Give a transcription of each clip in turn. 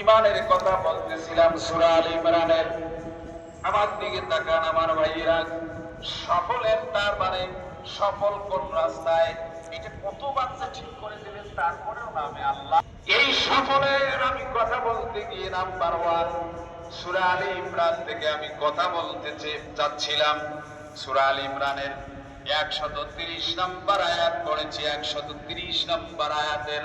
ইমানের কথা বলতেছিলাম সুরা আল ইমরানের। আমার দিকে তাকান আমার ভাইয়েরা তার মানে সফল কোন রাস্তায়? এটা কত বাচ্চা ঠিক করে দিলেন তারপরেও নামে আল্লাহ। এই সফলের আমি কথা বলতে গিয়ে নাম্বার ওয়ান, সুরা আলী ইমরান থেকে আমি কথা বলতে চাচ্ছিলাম। সুরা আলী ইমরানের একশত তিরিশ নম্বর আয়াত পড়েছি, একশত তিরিশ নম্বর আয়াতের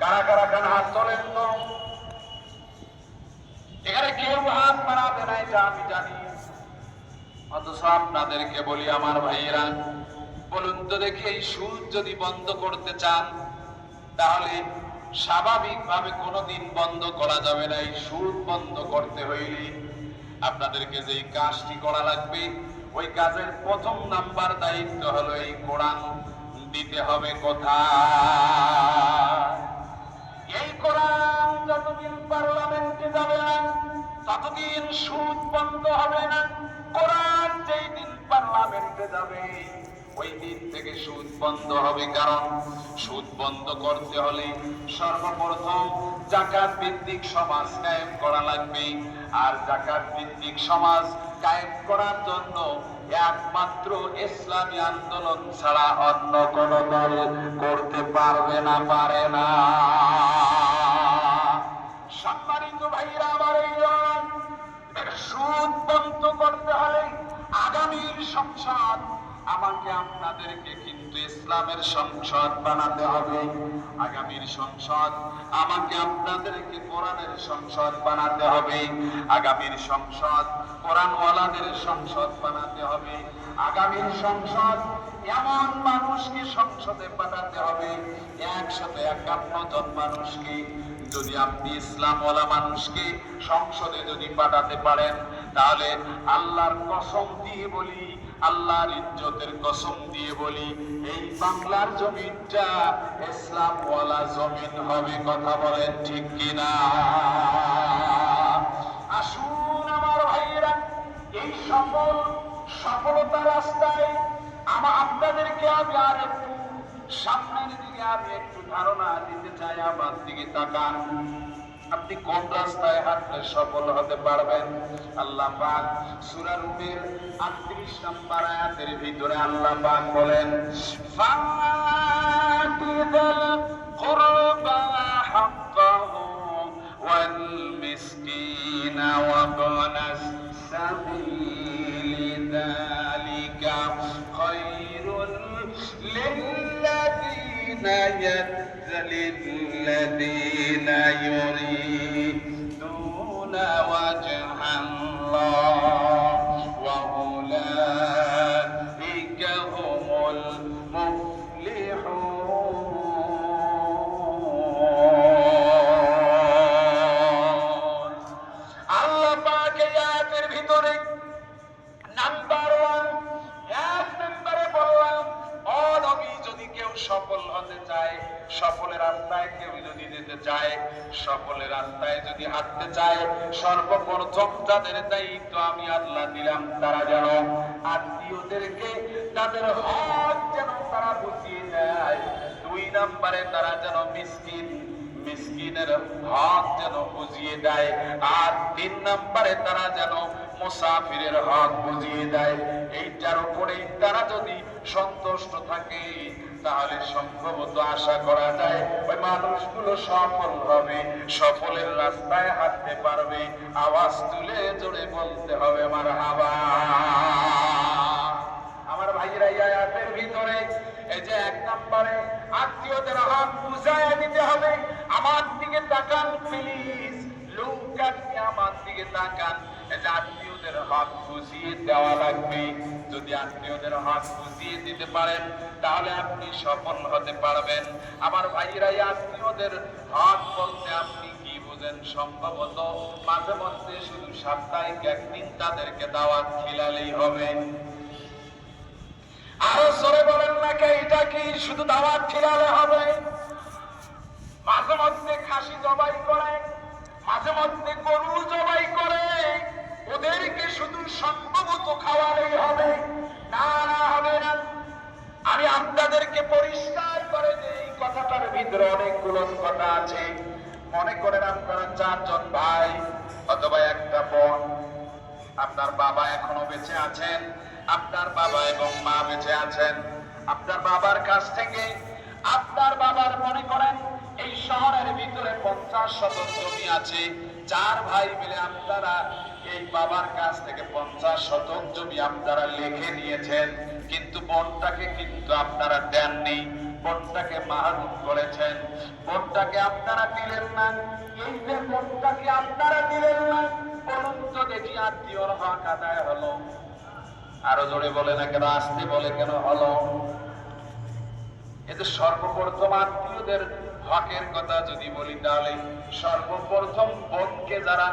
কারা কারা কান হাত তোলেন তো? এখানে কেউ হাত বাড়াবে না এটা আমি জানি। অথচ আপনাদেরকে বলি, আমার ভাইয়েরা, বলুন তো দেখি এই সুদ যদি বন্ধ করতে চান, তাহলে স্বাভাবিকভাবে কোনোদিন বন্ধ করা যাবে না। এই সুদ বন্ধ করতে হইলে আপনাদেরকে যেই কাজটি করা লাগবে, ওই কাজের প্রথম নাম্বার দায়িত্ব হলো এই কোরআন দিতে হবে কোথায়? এই কোরআন যতদিন পার্লামেন্টে যাবে না, ততদিন সুদ বন্ধ হবে না। কোরআন যেই দিন পার্লামেন্টে যাবে, ওই দিন থেকে সুদ বন্ধ হবে। কারণ সুদ বন্ধ করতে হলে সর্বপ্রথম জাকাত ভিত্তিক সমাজ কায়েম করা লাগবে। আর জাকাত ভিত্তিক সমাজ কায়েম করার জন্য একমাত্র ইসলামী আন্দোলন ছাড়া অন্য কোন দল করতে পারবে না, পারে না। সম্মানিত ভাইরা, আমার এই সুদ বন্ধ করতে হলে আগামীর সংসদ আমাকে আপনাদেরকে কিন্তু ইসলামের সংসদ বানাতে হবে। আগামীর সংসদ আমাকে আপনাদেরকে কোরআনের সংসদ বানাতে হবে। আগামীর সংসদ কোরআনওয়ালাদের সংসদ বানাতে হবে। আগামীর সংসদ এমন মানুষকে সংসদে পাঠাতে হবে একশত একান্ন জন মানুষকে। যদি আপনি ইসলামওয়ালা মানুষকে সংসদে যদি পাঠাতে পারেন, তাহলে আল্লাহর কসম দিয়ে বলি আল্লাহর ইজ্জতের কসম দিয়ে বলি, এই বাংলার জমিনটা ইসলামওয়ালা জমিন হবে, কথা বলেন ঠিক কিনা? আসুন আমার ভাইয়েরা, এই সফল সফলতা রাস্তায় আমার আপনাদেরকে আমি আর একটু, সামনের দিকে আমি একটু ধারণা দিতে চাই, আমার দিকে তাকান। আপনি কোন রাস্তায় হাঁটলে সফল হতে পারবেন? আল্লাহ পাক সূরা রুমের 38 নম্বর আয়াতের ভিতরে আল্লাহ পাক বলেন, ফাতিদাল কুরবা হাক্কাহু ওয়াল للذين يريدون সফলের রাস্তায় যদি হাঁটতে চায়, সর্বপ্রথম যাদের দায়িত্ব আমি আল্লাহ দিলাম তারা যেন আত্মীয়দেরকে তাদের হক যেন তারা বুঝিয়ে দেয়। দুই নম্বরে তারা যেন মিসকিন, মিসকিনের হক যেন বুঝিয়ে দেয়। আর তিন নম্বরে তারা যেন মুসাফিরের হক বুঝিয়ে দেয়। এইটার উপরেই তারা যদি সন্তুষ্ট থাকে তাহলে সম্ভবত আশা করা যায় ওই মানুষগুলো সফল হবে, সফলের রাস্তায় হাঁটতে পারবে। আওয়াজ তুলে জোরে বলতে হবে, আমার হাওয়া। আমার ভাইয়েরা, এই আয়াতের ভিতরে এই যে এক নম্বরে, আত্মীয়দের হাত বুঝায় দিতে হবে, আমার দিকে তাকান প্লিজ লোকটা আমার দিকে তাকান যে আত্মীয়দের হাত বুঝিয়ে দেওয়া লাগবে। যদি আত্মীয়দের হাত বুঝিয়ে দিতে পারেন, তাহলে আপনি সফল হতে পারবেন। আমার ভাইয়েরা আত্মীয়দের হাত বলতে আপনি বললেন সম্ভবত মাঝে মধ্যে শুধু সাপ্তাহিক একদিন তাদেরকে দাওয়াত খিলালেই হবে। আরও সরে বলেন না কে, এটা কি শুধু দাওয়াত খিলালে হবে? মাঝে মধ্যে খাসি জবাই করে মাঝে মধ্যে গরু জবাই করে। ওদেরকে শুধু সম্ভবত খাওয়ালেই হবে। না না, হবে না। আমি আপনাদেরকে পরিষ্কার করে এই কথাটার ভিতরে অনেকগুলো কথা আছে। মনে করেন আপনারা চারজন ভাই অথবা একটা বোন। আপনার বাবা এখনও বেঁচে আছেন। আপনার বাবা এবং মা বেঁচে আছেন। আপনার বাবার কাছ থেকে আপনার বাবার মনে করেন এই শহরের ভিতরে পঞ্চাশ শতক জমি আছে। চার ভাই মিলে আপনারা এই বাবার কাছ থেকে পঞ্চাশ শতক জমি আপনারা লিখে নিয়েছেন। কিন্তু বনটাকে কিন্তু আপনারা দেননি। বনটাকে মাহরুম করেছেন। বোনটাকে আপনারা দিলেন না। এই যে বোনটাকে আপনারা দিলেন না, বলুন তো দেখি আত্মীয়র হক আদায় হলো। আরও জোরে বলে না কেন, আসতে বলে কেন হলো? এতে সর্বপ্রথম আত্মীয়দের হকের কথা যদি বলি তাহলে সর্বপ্রথম বোনকে যারা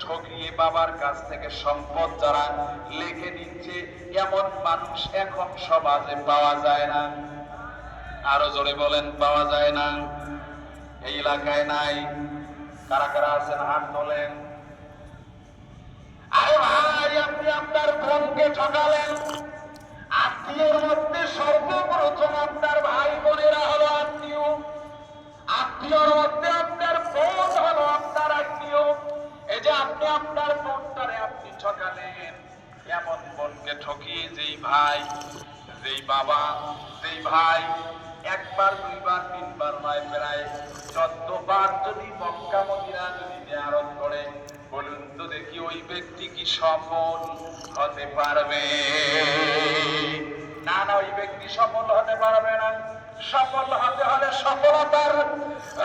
ঠকিয়ে বাবার কাছ থেকে সম্পদ যারা লিখে দিচ্ছে এমন মানুষ এখন সমাজে পাওয়া যায় না। আরও জোরে বলেন, পাওয়া যায় না। এই এলাকায় নাই। কারা কারা আছেন, হাত তোলেন। আরে ভাই, আপনি আপনার বোনকে ঠকালেন। আত্মীয়ের মধ্যে সর্বপ্রথম আপনার ভাই বোনেরা হলো আত্মীয়। আত্মীয়র মধ্যে আপনার বোন হলো আপনার আত্মীয়। এই যে আপনি আপনার বোনটারে আপনি ঠকালেন, এমন বোনকে ঠকিয়ে যেই ভাই, যেই বাবা, যেই ভাই, একবার, দুইবার, তিনবার নয়, প্রায় চোদ্দবার যদি মক্কা মদিনা যদি জিয়ারত করে, বলুন তো দেখি ওই ব্যক্তি কি সফল হতে পারবে? না না, ওই ব্যক্তি সফল হতে পারবে না। সফল হতে হলে সফলতার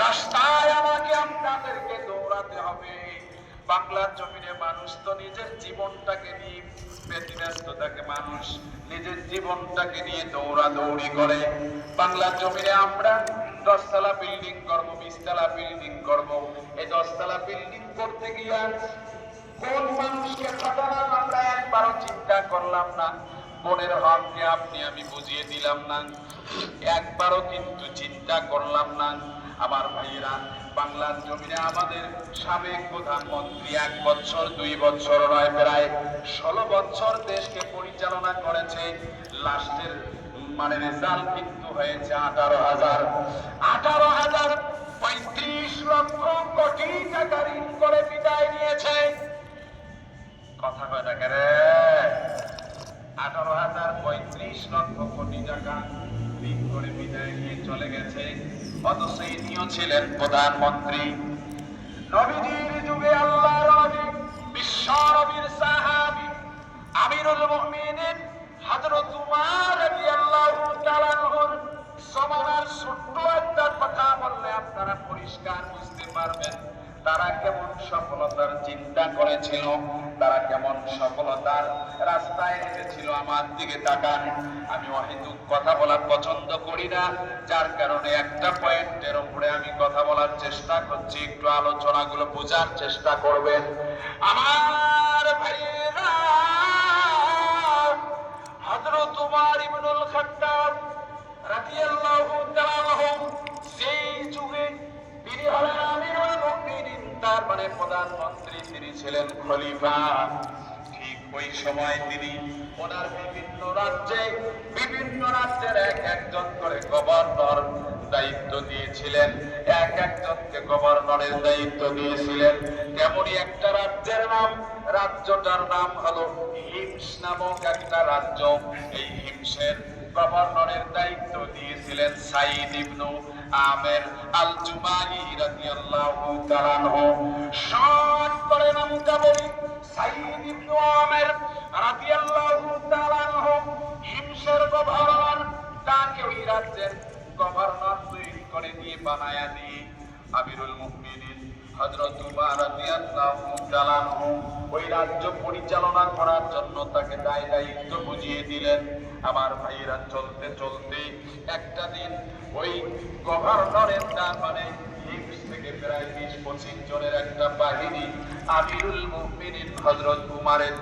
রাস্তায় আমাকে আপনাদেরকে দৌড়াতে হবে। বাংলার জমিনে মানুষ তো নিজের জীবনটাকে নিয়ে মানুষ নিজের জীবনটাকে নিয়ে করে। বাংলার জমিনে আমরা দশতলা বিল্ডিং করব, বিশতলা বিল্ডিং করব। এই দশতলা বিল্ডিং করতে গিয়ে কোন মানুষকে আমরা একবারও চিন্তা করলাম না। বোনের হককে আপনি, আমি বুঝিয়ে দিলাম না। একবারও কিন্তু চিন্তা করলাম না। আমার ভাইয়েরা, বাংলার জমিনে আমাদের সাবেক প্রধানমন্ত্রী এক বছর, দুই বছর নয়, প্রায় ষোলো বছর দেশকে পরিচালনা করেছে। লাস্টের মানে রেজাল্ট কিন্তু হয়েছে আঠারো হাজার। আঠারো হাজার পঁয়ত্রিশ লক্ষ কোটি টাকা ঋণ করে বিদায় নিয়েছে। কথা কয় রে আঠারো হাজার পঁয়ত্রিশ লক্ষ কোটি টাকা ঋণ করে বিদায় নিয়ে চলে গেছে। অথচ ইনিও ছিলেন প্রধানমন্ত্রী। নবীজির যুগে আল্লাহর নবী বিশ্ব নবীর সাহাবী, আমিরুল মুমিনিন, হযরত উমর রাদিয়াল্লাহু তাআলা জমানার ছোট্ট একটা কথা বললে আপনারা পরিষ্কার বুঝতে পারবেন তারা কেমন সফলতার চিন্তা করেছিল। তারা কেমন সফলতার রাস্তায় এসেছিল আমার দিকে তাকান। আমি অহেতুক কথা বলা পছন্দ করি না, যার কারণে একটা পয়েন্টের উপরে আমি কথা বলার চেষ্টা করছি, একটু আলোচনাগুলো বোঝার চেষ্টা করবেন। আমার ভাইয়েরা! তার মানে প্রধানমন্ত্রী তিনি ছিলেন খলিফা। ঠিক ওই সময় তিনি ওনার বিভিন্ন রাজ্যে, বিভিন্ন রাজ্যের এক একজন করে গভর্নর দায়িত্ব দিয়েছিলেন। এক একজনকে গভর্নরের দায়িত্ব দিয়েছিলেন। তেমনই একটা রাজ্যের নাম, রাজ্যটার নাম হলো হিমস নামক একটা রাজ্য। এই হিমসের গভর্নরের দায়িত্ব দিয়েছিলেন সাইদ ইবনু আমের আল রাদিয়াল্লাহু তাআলা আনহু। শর্ট করে নামটা বলি, সাইদ ইবনু আমের রাদিয়াল্লাহু তাআলা হিমসের গভর্নর, তাকে ওই রাজ্যের গভর্নর তৈরি করে দিয়ে বানায়া দিয়ে আমিরুল মুমিনিন। আনহু ওই রাজ্য পরিচালনা করার জন্য তাকে দায় দায়িত্ব বুঝিয়ে দিলেন। আমার ভাইয়েরা, চলতে চলতে একটা দিন ওই গভর্নরের তার মানে প্রায় বিশ পঁচিশ জনের একটা বাহিনী আমিরুল মুমিনিন হজরত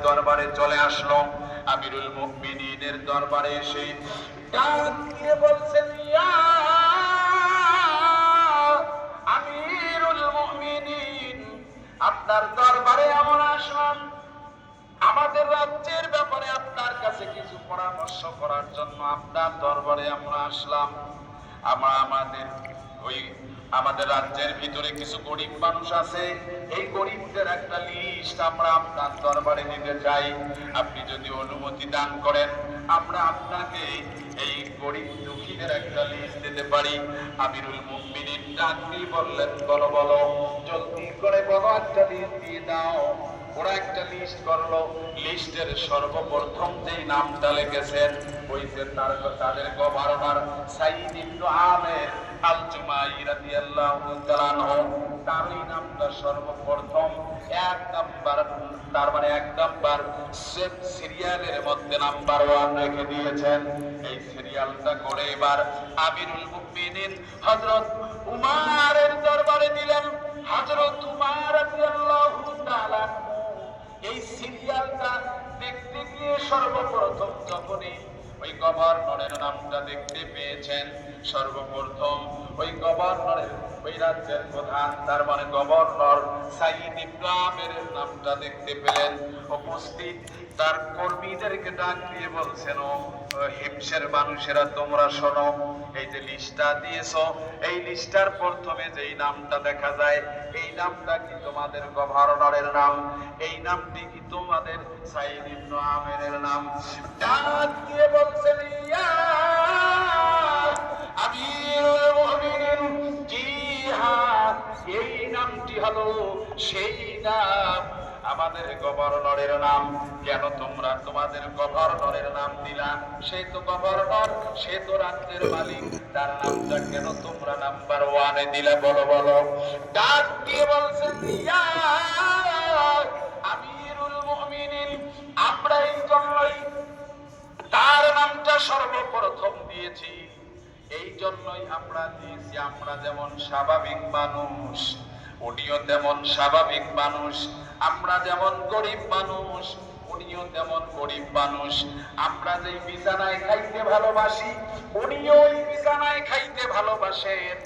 দরবারে চলে আসলো। আমিরুল মুমিনিনের দরবারে এসে ডাক দিয়ে বলছেন, ইয়া আপনার দরবারে এমন আসলাম। আমাদের রাজ্যের ব্যাপারে আপনার কাছে কিছু পরামর্শ করার জন্য আপনার দরবারে আমরা আসলাম। আমরা আমাদের ওই আমাদের রাজ্যের ভিতরে কিছু গরিব মানুষ আছে। এই গরিবদের একটা লিস্ট আমরা আপনার দরবারে নিতে চাই। আপনি যদি অনুমতি দান করেন, আমরা আপনাকে এই গরিব দুঃখীদের একটা লিস্ট দিতে পারি। আমিরুল মুমিনিন ডাক বললেন, বলো বলো, জলদি করে বলো একটা লিস্ট দিয়ে দাও। ওরা একটা লিস্ট করল। লিস্টের সর্বপ্রথম যেই নামটা লিখেছেন যে তার তাদের গভর্নর সাইদ ইবনু আমের আল জুমাই রাদিয়াল্লাহু তাআলা তার এই নামটা সর্বপ্রথম এক নাম্বার, তার মানে এক নাম্বার সেম সিরিয়ালের মধ্যে নাম্বার ওয়ান রেখে দিয়েছেন। এই সিরিয়ালটা করে এবার আমিরুল মুমিনিন হযরত সর্বপ্রথম যখনই ওই গভর্নরের নামটা দেখতে পেয়েছেন, সর্বপ্রথম ওই গভর্নরের, ওই রাজ্যের প্রধান, তার মানে গভর্নর সাইদ ইব্রাহিমের নামটা দেখতে পেলেন। উপস্থিত তার কর্মীদেরকে ডাক দিয়ে বলছেন, ও হিমসের মানুষেরা, তোমরা শোনো, এই যে লিস্টটা দিয়েছ, এই লিস্টার প্রথমে যেই নামটা দেখা যায়, এই নামটা কি তোমাদের গভর্নরের নাম? এই নামটি কি তোমাদের সাইদ আমেরের নাম? ডাক দিয়ে বলছেন, ইয়া আমিরুল মুমিনিন, জি হ্যাঁ এই নামটি হলো সেই নাম আমাদের গভর্নরের নাম। কেন তোমরা তোমাদের গভর্নরের নাম দিলা? সে তো গভর্নর, সে তো রাজ্যের মালিক। তার নামটা কেন তোমরা নাম্বার ওয়ানে দিলা? বলো বলো। ডাক দিয়ে বলছেন ইয়া আমিরুল মুমিনিন, আমরা এই জন্যই তার নামটা সর্বপ্রথম দিয়েছি। এই জন্যই আমরা দিয়েছি, আমরা যেমন স্বাভাবিক মানুষ উনিও তেমন স্বাভাবিক মানুষ, আমরা যেমন গরিব মানুষ, উনিও তেমন গরিব মানুষ। আমরা যেই বিছানায় খাইতে ভালোবাসি, উনিও ওই বিছানায় খাইতে ভালোবাসেন।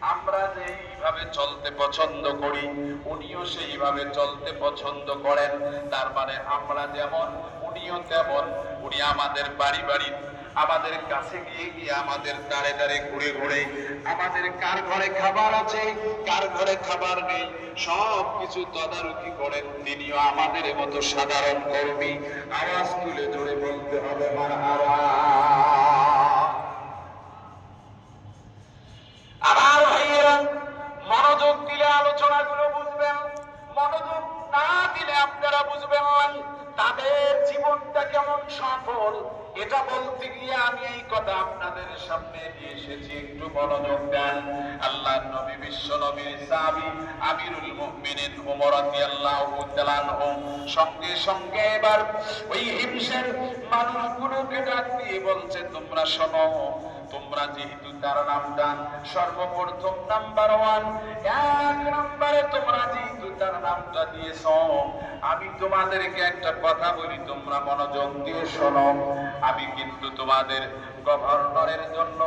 আমরা যেইভাবে চলতে পছন্দ করি, উনিও সেইভাবে চলতে পছন্দ করেন। তার মানে আমরা যেমন, উনিও তেমন, উনি আমাদের বাড়ি বাড়ি আমাদের কাছে গিয়ে গিয়ে আমাদের দাঁড়ে দাঁড়ে ঘুরে ঘুরে আমাদের কার ঘরে খাবার আছে, কার ঘরে খাবার নেই, সব কিছু তদারকি করেন তিনিও আমাদের মতো সাধারণ কর্মী। আওয়াজ তুলে জোরে বলতে হবে মনোযোগ দিলে আলোচনাগুলো বুঝবেন, মনোযোগ না দিলে আপনারা বুঝবেন তাদের জীবনটা কেমন সফল। এটা বলতে গিয়ে আমি এই কথা আপনাদের সামনে নিয়ে এসেছি। একটু মনোযোগ দেন। আল্লাহ নবী, বিশ্ব নবীর সাহাবী আমিরুল মুমিনিন ওমর রাদিয়াল্লাহু তাআলা সঙ্গে সঙ্গে এবার ওই হিমসের মানুষগুলোকে ডাক দিয়ে বলছে, তোমরা শোনো তোমরা যেহেতু তার নাম ডান, সর্বপ্রথম নাম্বার ওয়ান এক নম্বরে তোমরা যেহেতু তার নামটা দিয়েছ, আমি তোমাদেরকে একটা কথা বলি, তোমরা মনোযোগ দিয়ে শোনো। আমি কিন্তু তোমাদের গভর্নরের জন্য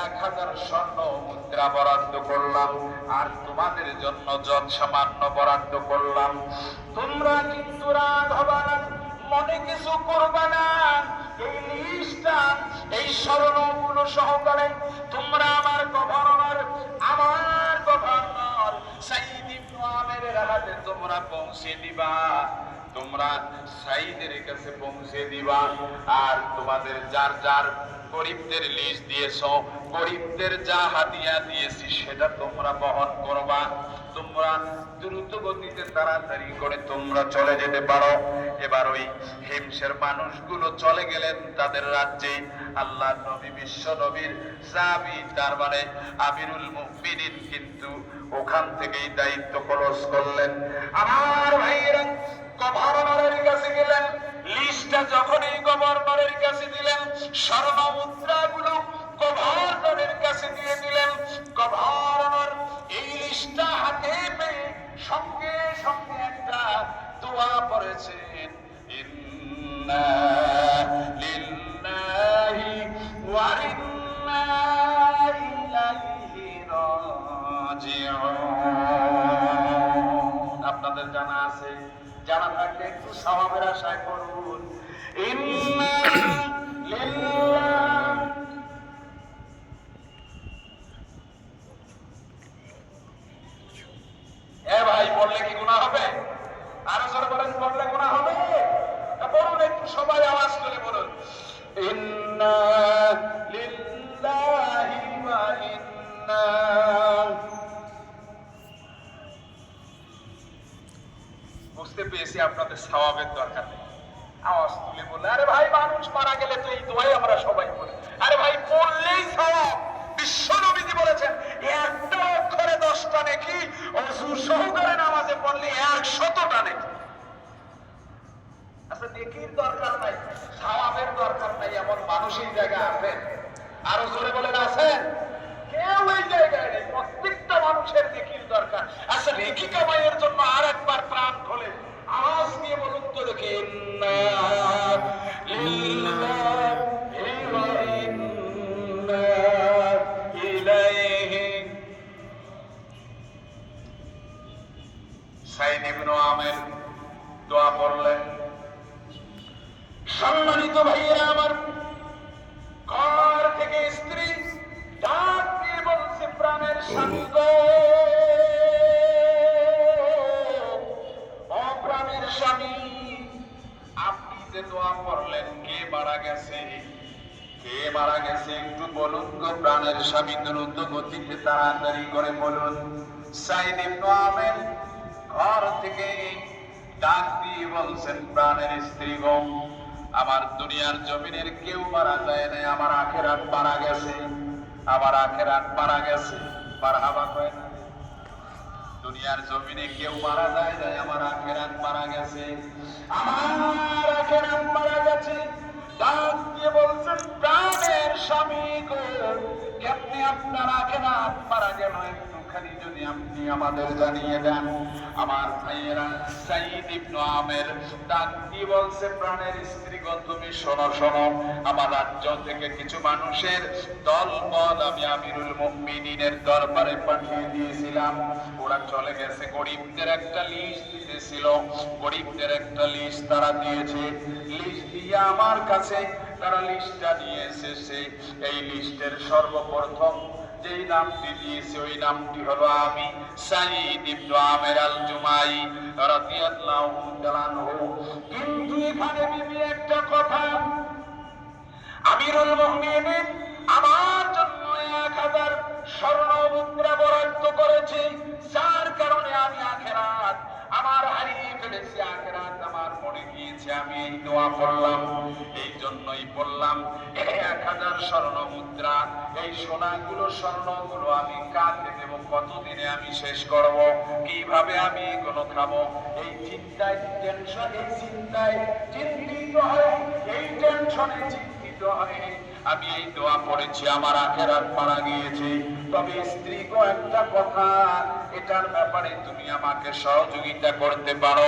এক হাজার স্বর্ণ মুদ্রা বরাদ্দ করলাম, আর তোমাদের জন্য যত সামান্য বরাদ্দ করলাম। তোমরা কিন্তু রাগ হবা মনে কিছু করবা না। এই লিস্টটা এই স্মরণগুলো সহকারে তোমরা আমার গভর্নর আমার গভর্নর, সাইদ ইবনু আমেরের হাতে তোমরা পৌঁছে দিবা। তোমরা সাইদের কাছে পৌঁছে দিবা। আর তোমাদের যার যার গরিবদের লিস্ট দিয়েছ, গরিবদের যা হাতিয়া দিয়েছি, সেটা তোমরা বহন করবা। তোমরা দ্রুত গতিতে তাড়াতাড়ি করে তোমরা চলে যেতে পারো। এবার ওই হিমসের মানুষগুলো চলে গেলেন তাদের রাজ্যে। আল্লাহ নবী, বিশ্ব নবীর সাবি তার মানে আমিরুল মুমিনিন কিন্তু ওখান থেকেই দায়িত্ব খরচ করলেন। আমার ভাইয়েরা গভর্নরের কাছে গেলেন, লিস্টটা যখনই গভর্নরের কাছে দিলেন স্বর্ণ মুদ্রাগুলো গভর্নরের কাছে দিয়ে দিলেন। গভর্নর এই লিস্টটা হাতে পেয়ে সঙ্গে সঙ্গে একটা দোয়া পড়েছেন। ইন্না আপনাদের জানা আছে জানা থাকলে একটু স্বভাবের আশায় করুন নেকির দরকার নাই সওয়াবের দরকার নাই, এমন মানুষই জায়গা আছেন। আরও জোরে বলেন আছেন কেউ এই জায়গায় নেই, প্রত্যেকটা মানুষের নেকির দরকার। আচ্ছা নেকি কামাইয়ের জন্য আর একবার প্রাণ খোলে, আওয়াজ দিয়ে বলুন তো দেখি আমের দোয়া পড়লেন। সম্মানিত ভাইয়েরা আমার ঘর থেকে স্ত্রী ডাক দিয়ে বলছে, প্রাণের স্বামী গো। প্রাণের স্বামী, আপনি যে দোয়া পড়লেন কে মারা গেছে? কে মারা গেছে একটু বলুন গো, প্রাণের স্বামী দ্রুত গতিতে তাড়াতাড়ি করে বলুন। সাইদ ইবনে ঘর থেকে ডাক দিয়ে বলছেন, প্রাণের স্ত্রী গো। আমার দুনিয়ার জমিনের কেউ মারা যায় না আমার আখেরাত মারা গেছে। আমার আখেরাত মারা গেছে। মারহাবা কয় না? দুনিয়ার জমিনে কেউ মারা যায় না আমার আখেরাত মারা গেছে। আমার আখেরাত মারা গেছে। ডাক দিয়ে বলছেন প্রাণের স্বামী গো, কেমনি আপনার আখেরাত মারা গেল একটুখানি যদি আপনি আমাদের জানিয়ে দেন, আমার ভাইয়েরা সাইদ ইবনু আমের ডাক বলছে, প্রাণের স্ত্রীগণ তুমি শোনো শোনো, আমার রাজ্য থেকে কিছু মানুষের দল বল আমি আমিরুল মুমিনিনের দরবারে পাঠিয়ে দিয়েছিলাম। ওরা চলে গেছে। গরিবদের একটা লিস্ট দিতেছিল। গরিবদের একটা লিস্ট তারা দিয়েছে। লিস্ট দিয়ে আমার কাছে তারা লিস্টটা নিয়ে এসেছে। এই লিস্টের সর্বপ্রথম যেই নামটি দিয়েছে ওই নামটি হলো আমি। সাইদ ইবনু আমের আল জুমাই রাদিয়াল্লাহু কিন্তু এখানে বিবি একটা কথা। আমিরুল মুমিনিন আমার জন্য এক হাজার স্বর্ণ মুদ্রা বরাদ্দ করেছে। যার কারণে আমি আখেরাত আমার হারিয়ে ফেলেছি আখেরাত। মনে গিয়েছে আমি এই দোয়া পড়লাম, এই জন্যই বললাম এক হাজার স্বর্ণ মুদ্রা, এই সোনাগুলো, স্বর্ণগুলো আমি কাকে দেব কতদিনে আমি শেষ করব, কীভাবে আমি এগুলো খাব? এই চিন্তায় টেনশন এই চিন্তায় চিন্তিত হয়, এই টেনশনে চিন্তিত হয় আমি এই দোয়া পড়েছি, আমার আখের আখেরাত মারা গিয়েছে। তবে স্ত্রী গো, একটা কথা, এটার ব্যাপারে তুমি আমাকে সহযোগিতা করতে পারো।